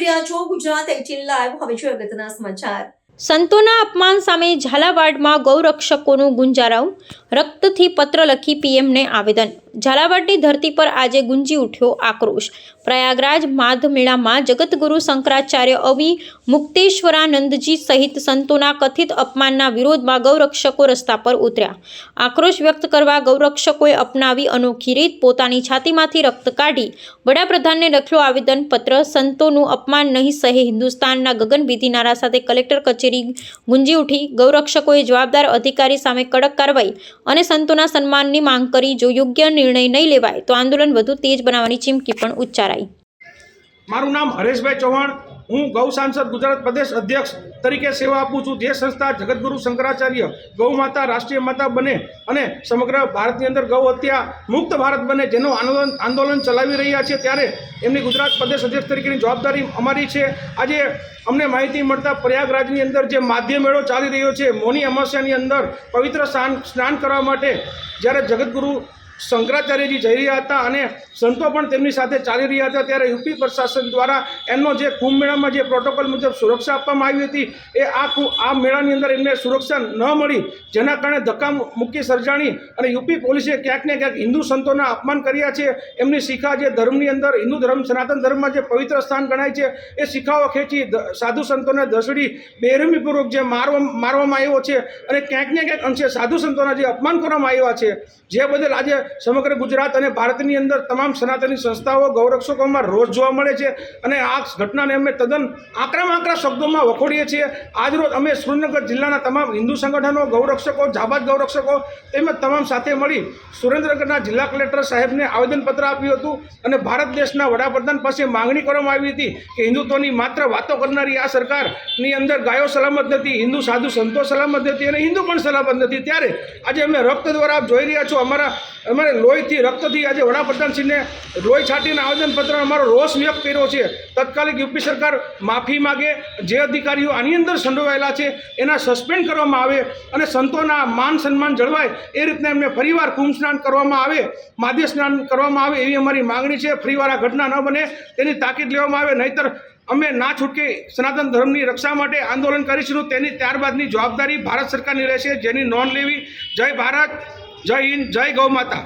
રહ્યા છો Gujarat eighteen live. હવે જોઈએ અગત્યના સમાચાર. સંતોના અપમાન સામે ઝાલાવાડમાં ગૌરક્ષકોનું ગુંજારાવ. રક્તથી પત્ર લખી પીએમને આવેદન. ઝાલાવાડની ધરતી પર આજે ગુંજી ઉઠ્યો આક્રોશ. પ્રયાગરાજ માધ મેળામાં જગતગુરુ શંકરાચાર્ય અવિ મુક્તેશ્વરાનંદજી સહિત સંતોના કથિત અપમાનના વિરોધમાં ગૌરક્ષકો રસ્તા પર ઉતર્યા. આક્રોશ વ્યક્ત કરવા ગૌરક્ષકોએ અપનાવી અનોખી રીત પોતાની છાતીમાંથી રક્ત કાઢી વડાપ્રધાનને લખ્યો આવેદનપત્ર, સંતોનું અપમાન નહીં સહે હિન્દુસ્તાનના ગગનભેદી નારા સાથે કલેક્ટર કચેરી ગુંજી ઉઠી ગૌરક્ષકોએ જવાબદાર અધિકારી સામે કડક કાર્યવાહી અને સંતોના સન્માનની માંગ કરી જો યોગ્ય નિર્ણય નહીં લેવાય તો આંદોલન વધુ તેજ બનાવવાની ચીમકી પણ ઉચ્ચારાઈ. મારું નામ હરેશભાઈ ચૌહાણ. હું ગૌ સાંસદ ગુજરાત પ્રદેશ અધ્યક્ષ તરીકે સેવા આપું છું. જે સંસ્થા જગતગુરુ શંકરાચાર્ય ગૌ માતા રાષ્ટ્રીય માતા બને અને સમગ્ર ભારતની અંદર ગૌ હત્યા મુક્ત ભારત બને જેનું આંદોલન આંદોલન ચલાવી રહ્યા છે ત્યારે એમની ગુજરાત પ્રદેશ અધ્યક્ષ તરીકેની જવાબદારી અમારી છે. આજે અમને માહિતી મળતા પ્રયાગરાજની અંદર જે માધ્ય મેળો ચાલી રહ્યો છે, મોની અમાસ્યાની અંદર પવિત્ર સ્નાન સ્નાન કરવા માટે જ્યારે જગતગુરુ શંકરાચાર્યજી જઈ રહ્યા હતા અને સંતો પણ તેમની સાથે ચાલી રહ્યા હતા. ત્યારે યુપી પ્રશાસન દ્વારા એમનો જે કુંભ મેળામાં જે પ્રોટોકોલ મુજબ સુરક્ષા આપવામાં આવી હતી, એ આ આ મેળાની અંદર એમને સુરક્ષા ન મળી, જેના કારણે ધક્કા મુક્કી સર્જાણી અને યુપી પોલીસે ક્યાંક ને ક્યાંક હિન્દુ સંતોના અપમાન કર્યા છે. એમની શિખા જે ધર્મની અંદર, હિન્દુ ધર્મ, સનાતન ધર્મમાં જે પવિત્ર સ્થાન ગણાય છે, એ શિખાઓ ખેંચી સાધુ સંતોને દસડી બેરમીપૂર્વક જે મારવા, મારવામાં આવ્યો છે અને ક્યાંક ને ક્યાંક અંશે સાધુ સંતોના જે અપમાન કરવામાં આવ્યા છે, જે બદલ આજે સમગ્ર ગુજરાત અને ભારતની અંદર તમામ સનાતની સંસ્થાઓ, ગૌરક્ષકોમાં રોજ જોવા મળે છે અને આ ઘટનાને અમે તદ્દન આકરામાં આકરા શબ્દોમાં વખોડીએ છીએ. આજરોજ અમે સુરેન્દ્રનગર જિલ્લાના તમામ હિન્દુ સંગઠનો, ગૌરક્ષકો, જાબાદ ગૌરક્ષકો તેમજ તમામ સાથે મળી સુરેન્દ્રનગરના જિલ્લા કલેક્ટર સાહેબને આવેદનપત્ર આપ્યું હતું અને ભારત દેશના વડાપ્રધાન પાસે માંગણી કરવામાં આવી હતી કે હિન્દુત્વની માત્ર વાતો કરનારી આ સરકારની અંદર ગાયો સલામત નથી, હિન્દુ, સાધુ સંતો સલામત નથી અને હિન્દુ પણ સલામત નથી. ત્યારે આજે અમે રક્ત દ્વારા જોઈ રહ્યા છો અમારા અમારે લોહીથી, રક્તથી આજે વડાપ્રધાનશ્રીને લોહી છાંટીને આવેદનપત્ર, અમારો રોષ વ્યક્ત કર્યો છે. તત્કાલિક યુપી સરકાર માફી માગે, જે અધિકારીઓ આની અંદર સંડોવાયેલા છે, એના સસ્પેન્ડ કરવામાં આવે અને સંતોના માન સન્માન જળવાય, એ રીતના એમને ફરીવાર કુંભ સ્નાન કરવામાં આવે માધ્ય સ્નાન કરવામાં આવે એવી અમારી માગણી છે. ફરીવાર આ ઘટના ન બને, તેની તાકીદ લેવામાં આવે, નહીતર અમે ના છૂટકે સનાતન ધર્મની રક્ષા માટે આંદોલન કરીશું. તેની ત્યારબાદની જવાબદારી ભારત સરકારની રહેશે, જેની નોંધ લેવી. જય ભારત. જય હિન્દ જય ગૌ માતા.